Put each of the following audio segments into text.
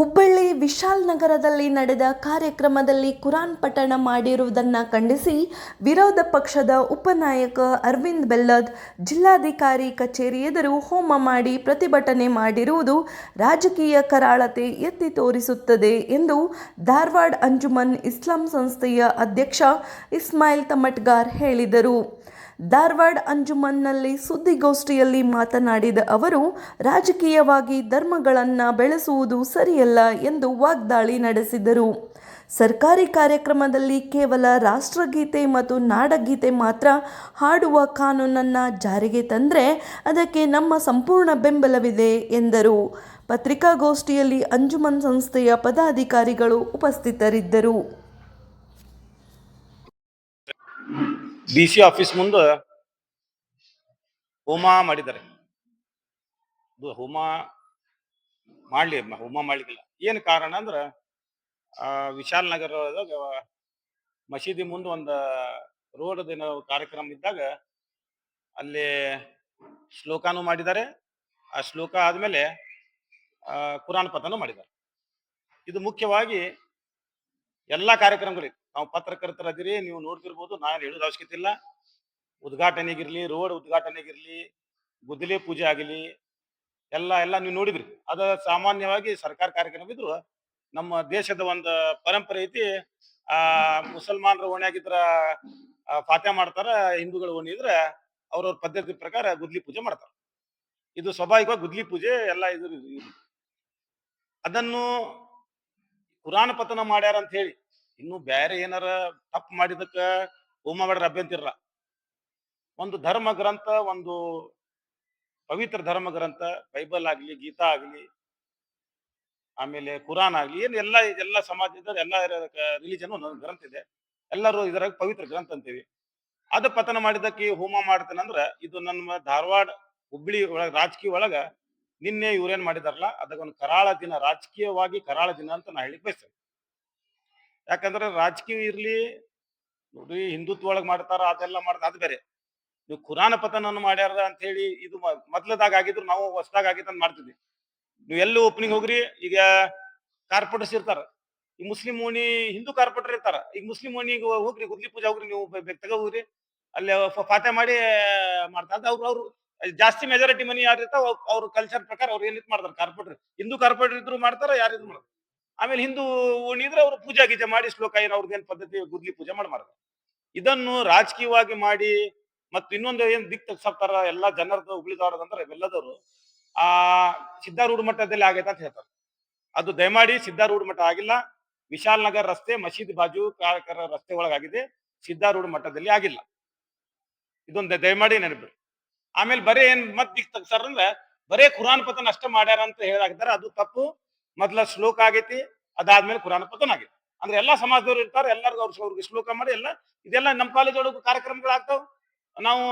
ವಿಶಾಲ್ ನಗರದಲ್ಲಿ ನಡೆದ ಕಾರ್ಯಕ್ರಮದಲ್ಲಿ ಕುರಾನ್ ಪಠಣ ಮಾಡಿರುವುದನ್ನು ಖಂಡಿಸಿ ವಿರೋಧ ಪಕ್ಷದ ಉಪನಾಯಕ ಅರವಿಂದ್ ಬೆಲ್ಲದ್ ಜಿಲ್ಲಾಧಿಕಾರಿ ಕಚೇರಿ ಎದುರು ಹೋಮ ಮಾಡಿ ಪ್ರತಿಭಟನೆ ಮಾಡಿರುವುದು ರಾಜಕೀಯ ಕರಾಳತೆ ಎತ್ತಿ ತೋರಿಸುತ್ತದೆ ಎಂದು ಧಾರವಾಡ ಅಂಜುಮನ್ ಇಸ್ಲಾಂ ಸಂಸ್ಥೆಯ ಅಧ್ಯಕ್ಷ ಇಸ್ಮಾಯಿಲ್ ತಮಟ್ಗಾರ್ ಹೇಳಿದರು. ಧಾರವಾಡ ಅಂಜುಮನ್ನಲ್ಲಿ ಸುದ್ದಿಗೋಷ್ಠಿಯಲ್ಲಿ ಮಾತನಾಡಿದ ಅವರು, ರಾಜಕೀಯವಾಗಿ ಧರ್ಮಗಳನ್ನು ಬೆಳೆಸುವುದು ಸರಿಯಲ್ಲ ಎಂದು ವಾಗ್ದಾಳಿ ನಡೆಸಿದರು. ಸರ್ಕಾರಿ ಕಾರ್ಯಕ್ರಮದಲ್ಲಿ ಕೇವಲ ರಾಷ್ಟ್ರಗೀತೆ ಮತ್ತು ನಾಡಗೀತೆ ಮಾತ್ರ ಹಾಡುವ ಕಾನೂನನ್ನು ಜಾರಿಗೆ ತಂದರೆ ಅದಕ್ಕೆ ನಮ್ಮ ಸಂಪೂರ್ಣ ಬೆಂಬಲವಿದೆ ಎಂದರು. ಪತ್ರಿಕಾಗೋಷ್ಠಿಯಲ್ಲಿ ಅಂಜುಮನ್ ಸಂಸ್ಥೆಯ ಪದಾಧಿಕಾರಿಗಳು ಉಪಸ್ಥಿತರಿದ್ದರು. ಡಿ ಸಿ ಆಫೀಸ್ ಮುಂದೆ ಹೋಮ ಮಾಡಿದ್ದಾರೆ. ಹೋಮ ಮಾಡ್ಲಿ, ಹೋಮ ಮಾಡ್ಲಿಕ್ಕಿಲ್ಲ. ಏನು ಕಾರಣ ಅಂದ್ರ ವಿಶಾಲ್ ನಗರದಾಗ ಮಸೀದಿ ಮುಂದೆ ಒಂದು ರೋಡ್ ದಿನ ಕಾರ್ಯಕ್ರಮ ಇದ್ದಾಗ ಅಲ್ಲಿ ಶ್ಲೋಕಾನು ಮಾಡಿದ್ದಾರೆ. ಆ ಶ್ಲೋಕ ಆದ್ಮೇಲೆ ಕುರಾನ್ ಪತನು ಮಾಡಿದ್ದಾರೆ. ಇದು ಮುಖ್ಯವಾಗಿ ಎಲ್ಲಾ ಕಾರ್ಯಕ್ರಮಗಳಿವೆ. ನಾವು ಪತ್ರಕರ್ತರಾದಿರಿ ನೀವು ನೋಡ್ತಿರ್ಬೋದು ನಾನು ಹೇಳೋದು ಅವಶ್ಯಕತೆ ಇಲ್ಲ. ಉದ್ಘಾಟನೆಗಿರ್ಲಿ ರೋಡ್ ಉದ್ಘಾಟನೆಗಿರ್ಲಿ ಗುದ್ದಲಿ ಪೂಜೆ ಆಗಲಿ ಎಲ್ಲ ಎಲ್ಲ ನೀವು ನೋಡಿದ್ರಿ. ಅದ ಸಾಮಾನ್ಯವಾಗಿ ಸರ್ಕಾರ ಕಾರ್ಯಕ್ರಮ ಇದ್ರು ನಮ್ಮ ದೇಶದ ಒಂದು ಪರಂಪರೆ ಐತಿ ಆ ಮುಸಲ್ಮಾನರ ಓಣ್ಯಾಗಿದ್ರ ಆ, ಫಾತ್ಯ ಮಾಡ್ತಾರ ಹಿಂದೂಗಳ ಓಣಿ ಇದ್ರ ಅವ್ರವ್ರ ಪದ್ಧತಿ ಪ್ರಕಾರ ಗುದ್ಲಿ ಪೂಜೆ ಮಾಡ್ತಾರ. ಇದು ಸ್ವಾಭಾವಿಕವಾಗಿ ಗುದ್ಲಿ ಪೂಜೆ ಎಲ್ಲ ಇದು. ಅದನ್ನು ಕುರಾನ್ ಪತನ ಮಾಡ್ಯಾರ ಅಂತ ಹೇಳಿ ಇನ್ನು ಬೇರೆ ಏನಾರ ತಪ್ಪು ಮಾಡಿದಕ್ಕ ಹೋಮ ಮಾಡ್ರ ಅಭ್ಯಂತಿರಲ್ಲ ಒಂದು ಧರ್ಮ ಗ್ರಂಥ, ಒಂದು ಪವಿತ್ರ ಧರ್ಮ ಗ್ರಂಥ, ಬೈಬಲ್ ಆಗ್ಲಿ, ಗೀತಾ ಆಗ್ಲಿ, ಆಮೇಲೆ ಕುರಾನ್ ಆಗ್ಲಿ, ಏನ್ ಎಲ್ಲ ಎಲ್ಲ ಸಮಾಜದ ಎಲ್ಲ ರಿಲಿಜನ್ ಒಂದೊಂದು ಗ್ರಂಥ ಇದೆ. ಎಲ್ಲರೂ ಇದರಾಗ ಪವಿತ್ರ ಗ್ರಂಥ ಅಂತೀವಿ. ಅದ ಪತನ ಮಾಡಿದಕ್ಕೆ ಹೋಮ ಹೋಮ ಮಾಡ್ತೇನಂದ್ರ ಇದು ನಮ್ಮ ಧಾರವಾಡ ಹುಬ್ಳಿ ಒಳಗ ರಾಜಕೀಯ ಒಳಗ ನಿನ್ನೆ ಇವ್ರೇನ್ ಮಾಡಿದಾರಲ್ಲ, ಅದಕ್ಕೊಂದು ಕರಾಳ ದಿನ, ರಾಜಕೀಯವಾಗಿ ಕರಾಳ ದಿನ ಅಂತ ನಾ ಹೇಳಿ ಬಯಸ್ತೇನೆ. ಯಾಕಂದ್ರೆ ರಾಜಕೀಯ ಇರ್ಲಿ, ನೋಡಿ ಹಿಂದುತ್ವ ಒಳಗೆ ಮಾಡ್ತಾರ, ಅದೆಲ್ಲ ಮಾಡ್ತಾರ ಅದು ಬೇರೆ. ನೀವು ಕುರಾನ ಪತನನ್ನು ಮಾಡ್ಯಾರ ಅಂತ ಹೇಳಿ ಇದು ಮೊದ್ಲದಾಗ ಆಗಿದ್ರು ನಾವು ಹೊಸದಾಗ ಆಗಿತ್ತು ಅಂತ ಮಾಡ್ತಿದ್ವಿ. ನೀವು ಎಲ್ಲೂ ಓಪನಿಂಗ್ ಹೋಗ್ರಿ, ಈಗ ಕಾರ್ಪೊರೇಟರ್ಸ್ ಇರ್ತಾರ. ಈ ಮುಸ್ಲಿಂ ಓಣಿ, ಹಿಂದೂ ಕಾರ್ಪೊರೇಟರ್ ಇರ್ತಾರ. ಈಗ ಮುಸ್ಲಿಂ ಓಣಿಗೆ ಹೋಗ್ರಿ, ಗುದ್ಲಿ ಪೂಜೆ ಹೋಗ್ರಿ, ನೀವು ಬೆ- ಬೆ- ತಗೋ ಹೋಗ್ರಿ. ಅಲ್ಲಿ ಫಾತೆ ಮಾಡಿ ಮಾಡ್ತಾರೆ ಅವ್ರು ಅವ್ರು ಜಾಸ್ತಿ ಮೆಜಾರಿಟಿ ಮನಿ ಯಾರು ಇರ್ತಾವ ಅವ್ರ ಕಲ್ಚರ್ ಪ್ರಕಾರ ಅವ್ರು ಏನಿತ್ ಮಾಡ್ತಾರೆ, ಕಾರ್ಪೊರೇಟರ್. ಹಿಂದೂ ಕಾರ್ಪೊರೇಟರ್ ಇದ್ರು ಮಾಡ್ತಾರ, ಯಾರು ಇದ್ ಮಾಡ್ತಾರೆ. ಆಮೇಲೆ ಹಿಂದೂ ಉಣಿದ್ರೆ ಅವರು ಪೂಜಾ ಗೀಜೆ ಮಾಡಿ ಶ್ಲೋಕ ಏನು ಅವ್ರದ್ದು ಏನ್ ಪದ್ಧತಿ ಗುದ್ಲಿ ಪೂಜೆ ಮಾಡಿ ಮಾಡ್ತಾರೆ ಇದನ್ನು ರಾಜಕೀಯವಾಗಿ ಮಾಡಿ ಮತ್ತು ಇನ್ನೊಂದು ಏನು ದಿಕ್ ತಗ್ಸಾಕ್ತಾರ, ಎಲ್ಲಾ ಜನರದ್ದು ಅಂದ್ರೆ ಇವೆಲ್ಲದವರು, ಆ ಸಿದ್ಧಾರೂಢ ಮಠದಲ್ಲಿ ಆಗೈತೆ ಅಂತ ಹೇಳ್ತಾರೆ. ಅದು ದಯಮಾಡಿ ಸಿದ್ಧಾರೂಢ ಮಠ ಆಗಿಲ್ಲ, ವಿಶಾಲ್ ನಗರ್ ರಸ್ತೆ, ಮಸೀದಿ ಬಾಜು ಕಾಕರ ರಸ್ತೆ ಒಳಗಾಗಿದೆ, ಸಿದ್ಧಾರೂಢ ಮಠದಲ್ಲಿ ಆಗಿಲ್ಲ. ಇದೊಂದು ದಯಮಾಡಿ ನೆನಪಿ ಆಮೇಲೆ ಬರೇ ಏನ್ ಮತ್ ದಿಕ್ ತಗ್ಸಾರ ಅಂದ್ರೆ ಬರೇ ಕುರಾನ್ ಪತನ ಅಷ್ಟೇ ಮಾಡ್ಯಾರ ಅಂತ ಹೇಳಾಕಿದಾರೆ ಅದು ತಪ್ಪು. ಮೊದ್ಲ ಶ್ಲೋಕ ಆಗೈತಿ, ಅದಾದ್ಮೇಲೆ ಕುರಾನ್ ಪತನ ಆಗೈತಿ. ಅಂದ್ರೆ ಎಲ್ಲಾ ಸಮಾಜದವ್ರು ಇರ್ತಾರೆ, ಎಲ್ಲರಿಗೂ ಅವ್ರ ಅವ್ರಿಗೆ ಶ್ಲೋಕ ಮಾಡಿ ಎಲ್ಲ, ಇದೆಲ್ಲ ನಮ್ಮ ಕಾಲೇಜ್ ಒಳಗೂ ಕಾರ್ಯಕ್ರಮಗಳು ಆಗ್ತಾವ. ನಾವು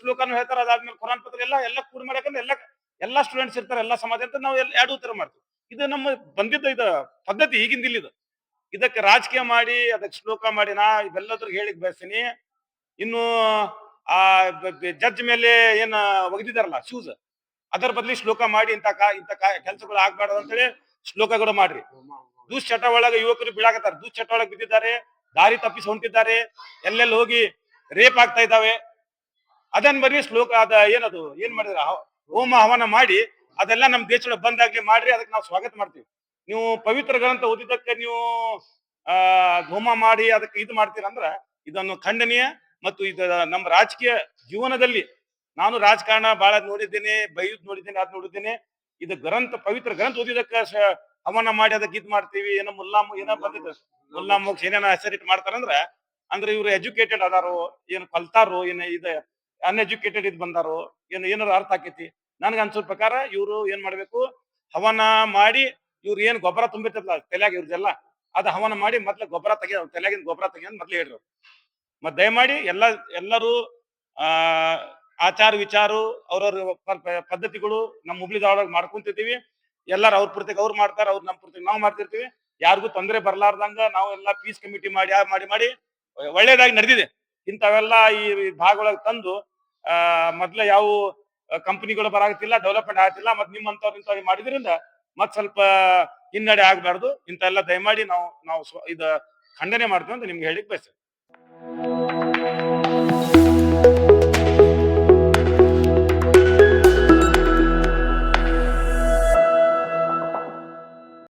ಶ್ಲೋಕನು ಹೇಳ್ತಾರ, ಅದಾದ್ಮೇಲೆ ಕುರಾನ್ ಪತ್ರ ಎಲ್ಲ ಎಲ್ಲ ಕೂಡಿ ಮಾಡ್ಯಾಕಂದ್ರೆ ಎಲ್ಲ, ಎಲ್ಲಾ ಸ್ಟೂಡೆಂಟ್ಸ್ ಇರ್ತಾರೆ, ಎಲ್ಲಾ ಸಮಾಜ ಅಂತ ನಾವು ಎಲ್ಲ ಎರಡು ಉತ್ತರ ಮಾಡ್ತೀವಿ. ಇದು ನಮ್ಮ ಬಂದಿದ್ದ ಇದು ಪದ್ಧತಿ ಈಗಿಂದ ಇಲ್ಲಿ ಇದು. ಇದಕ್ಕೆ ರಾಜಕೀಯ ಮಾಡಿ, ಅದಕ್ಕೆ ಶ್ಲೋಕ ಮಾಡಿ, ನಾ ಇವೆಲ್ಲದ್ರಿಗೆ ಹೇಳಿಕ್ ಬಯಸ್ತೀನಿ. ಇನ್ನು, ಆ ಜಡ್ಜ್ ಮೇಲೆ ಏನ್ ಒಗದಿದಾರಲ್ಲ ಶೂಸ್ ಅದರ ಬದಲಿ ಶ್ಲೋಕ ಮಾಡಿ ಇಂತ ಕಾ ಇಂತ ಕೆಲಸಗಳು ಆಗ್ಬಾರ್ದು ಅಂತೇಳಿ ಶ್ಲೋಕಗಳು ಮಾಡ್ರಿ. ದುಶ್ಚಟ ಒಳಗ ಯುವಕರು ಬೀಳಾಕತ್ತಾರ. ದುಶ್ಚಟ ಒಳಗೆ ಬಿದ್ದಿದ್ದಾರೆ, ದಾರಿ ತಪ್ಪಿಸಿ ಹೊಂಟಿದ್ದಾರೆ, ಎಲ್ಲೆಲ್ಲಿ ಹೋಗಿ ರೇಪ್ ಆಗ್ತಾ ಇದ್ದಾವೆ. ಅದನ್ ಬರೀ ಶ್ಲೋಕ ಅದ ಏನದು, ಏನ್ ಮಾಡಿದ್ರ? ಹೋಮ ಹವನ ಮಾಡಿ ಅದೆಲ್ಲ ನಮ್ ದೇಶೊಳಗೆ ಬಂದಾಗ್ಲಿ ಮಾಡ್ರಿ ಅದಕ್ಕೆ ನಾವು ಸ್ವಾಗತ ಮಾಡ್ತೀವಿ. ನೀವು ಪವಿತ್ರ ಗ್ರಂಥ ಓದಿದ್ದಕ್ಕೆ ನೀವು, ಆ, ಹೋಮ ಮಾಡಿ ಅದಕ್ಕೆ ಇದು ಮಾಡ್ತೀರಂದ್ರ, ಇದನ್ನು ಖಂಡನೀಯ ಮತ್ತು ಇದು ನಮ್ಮ ರಾಜಕೀಯ ಜೀವನದಲ್ಲಿ ನಾನು ರಾಜಕಾರಣ ಬಹಳ ನೋಡಿದ್ದೇನೆ ಬೈದ್ ನೋಡಿದ್ದೇನೆ, ಅದ್ ನೋಡಿದ್ದೇನೆ. ಇದು ಗ್ರಂಥ, ಪವಿತ್ರ ಗ್ರಂಥ ಓದಿದಕ್ಕ ಹವನ ಮಾಡಿ ಅದಕ್ಕೆ ಇದ್ ಮಾಡ್ತೀವಿ, ಏನೋ ಮುಲ್ಲಾ ಏನೋ ಬಂದಿದ್ದ ಮುಲ್ಲಾ ಮೋಕ್ಷ ಹೆಸರಿಟ್ ಮಾಡ್ತಾರಂದ್ರ, ಅಂದ್ರೆ ಇವ್ರು ಎಜುಕೇಟೆಡ್ ಅದಾರೋ, ಏನು ಕಲ್ತಾರೋ, ಏನ ಇದು ಅನ್ಎಜುಕೇಟೆಡ್ ಇದ್ ಬಂದಾರೋ, ಏನು ಏನಾರು ಅರ್ಥ ಆಕೈತಿ. ನನ್ಗೆ ಅನ್ಸೋ ಪ್ರಕಾರ ಇವ್ರು ಏನ್ ಮಾಡ್ಬೇಕು, ಹವನ ಮಾಡಿ ಇವ್ರು ಏನ್ ಗೊಬ್ಬರ ತುಂಬಿರ್ತಲ್ಲ ತಲೆಯಾಗ ಇವ್ರದೆಲ್ಲ, ಅದ ಹವನ ಮಾಡಿ ಮೊದ್ಲು ಗೊಬ್ಬರ ತೆಗಿ ತಲೆಯಾಗಿನ ಗೊಬ್ಬರ ತೆಗಿ ಅಂತ ಮೊದ್ಲು ಹೇಳ್ರು. ಮತ್ ದಯಮಾಡಿ ಎಲ್ಲ, ಎಲ್ಲರೂ, ಆ ಆಚಾರ ವಿಚಾರ, ಅವ್ರವ್ರ ಪದ್ಧತಿಗಳು ನಮ್ಮ ಹುಬ್ಳಿದೊಳಗೆ ಮಾಡ್ಕೊಂತಿರ್ತೀವಿ ಎಲ್ಲಾರು ಅವ್ರ ಪೂರ್ತಿಗೆ ಅವ್ರು ಮಾಡ್ತಾರ, ಅವ್ರು ನಮ್ಮ ಪೂರ್ತಿಗೆ ನಾವು ಮಾಡ್ತಿರ್ತೀವಿ. ಯಾರಿಗೂ ತೊಂದರೆ ಬರ್ಲಾರ್ದಂಗ ನಾವು ಎಲ್ಲ ಪೀಸ್ ಕಮಿಟಿ ಮಾಡಿ ಮಾಡಿ ಮಾಡಿ ಒಳ್ಳೇದಾಗಿ ನಡೆದಿದೆ. ಇಂಥವೆಲ್ಲ ಈ ಭಾಗದೊಳಗೆ ತಂದು, ಆ, ಮೊದ್ಲ ಯಾವ ಕಂಪನಿಗಳು ಬರಾಗತ್ತಿಲ್ಲ ಡೆವಲಪ್ಮೆಂಟ್ ಆಗತ್ತಿಲ್ಲ ಮತ್ ನಿಮ್ಮಂತವ್ರು ಇಂಥವ್ರು ಮಾಡಿದ್ರಿಂದ ಮತ್ ಸ್ವಲ್ಪ ಹಿನ್ನಡೆ ಆಗ್ಬಾರ್ದು. ಇಂತೆಲ್ಲ ದಯಮಾಡಿ ನಾವು ನಾವು ಇದ ಖಂಡನೆ ಮಾಡ್ತೀವಿ ಅಂತ ನಿಮ್ಗೆ ಹೇಳಿಕ್ ಬಯಸ್ತೇನೆ.